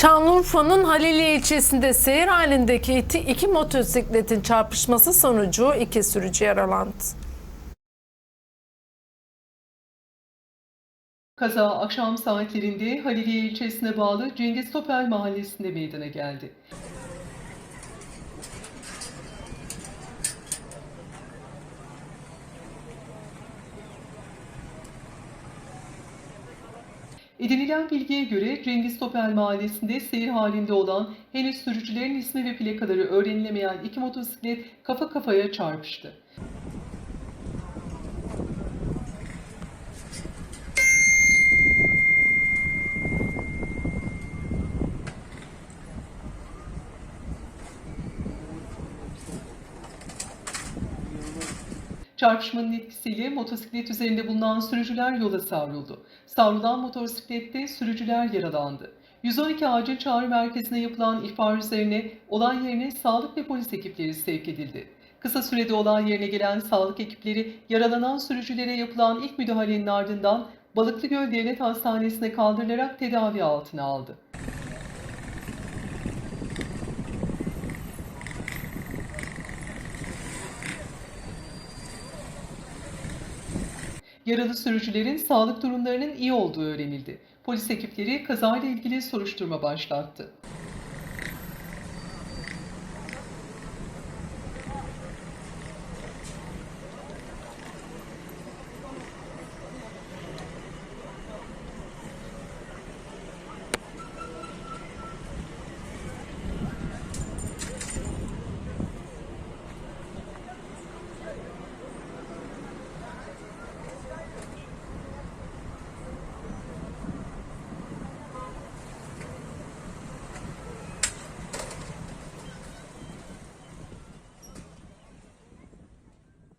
Şanlıurfa'nın Haliliye ilçesinde seyir halindeki iki motosikletin çarpışması sonucu iki sürücü yaralandı. Kaza akşam saatlerinde Haliliye ilçesine bağlı Cengiz Topel mahallesinde meydana geldi. Edinilen bilgiye göre Cengiz Topel mahallesinde seyir halinde olan henüz sürücülerin ismi ve plakaları öğrenilemeyen iki motosiklet kafa kafaya çarpıştı. Çarpışmanın etkisiyle motosiklet üzerinde bulunan sürücüler yola savruldu. Savrulan motosiklette sürücüler yaralandı. 112 acil çağrı merkezine yapılan ihbar üzerine olay yerine sağlık ve polis ekipleri sevk edildi. Kısa sürede olay yerine gelen sağlık ekipleri yaralanan sürücülere yapılan ilk müdahalenin ardından Balıklıgöl Devlet Hastanesi'ne kaldırılarak tedavi altına aldı. Yaralı sürücülerin sağlık durumlarının iyi olduğu öğrenildi. Polis ekipleri kazayla ilgili soruşturma başlattı.